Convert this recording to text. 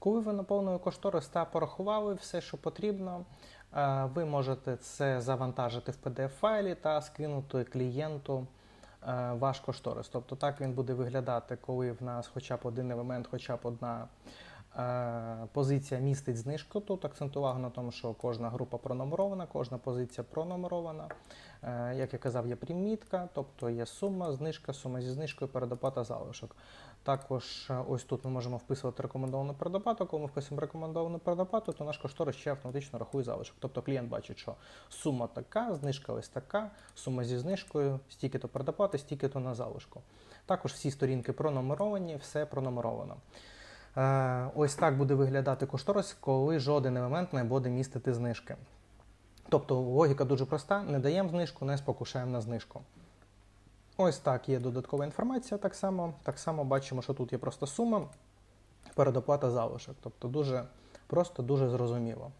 Коли ви наповнили кошторис та порахували все, що потрібно, е, ви можете це завантажити в PDF-файлі та скинути клієнту е, ваш кошторис. Тобто так він буде виглядати, коли в нас хоча б один елемент, хоча б одна позиція містить знижку. Тут акцент уваги на тому, що кожна група пронумерована, кожна позиція пронумерована. Е, Як я казав, є примітка, тобто є сума, знижка, сума зі знижкою, передоплата залишок. Також е, ось тут ми можемо вписувати рекомендовану передоплату. Коли ми вписуємо рекомендовану передоплату, то наш кошторис ще автоматично рахує залишок. Тобто клієнт бачить, що сума така, знижка ось така, сума зі знижкою, стільки-то передоплати, стільки-то на залишку. Також всі сторінки пронумеровані, все пронумеровано. Е, Ось так буде виглядати кошторис, коли жоден елемент не буде містити знижки. Тобто логіка дуже проста: не даємо знижку, не спокушаємо на знижку. Ось так є додаткова інформація. Так само, так само бачимо, що тут є просто сума, передоплата залишок. Тобто дуже просто, дуже зрозуміло.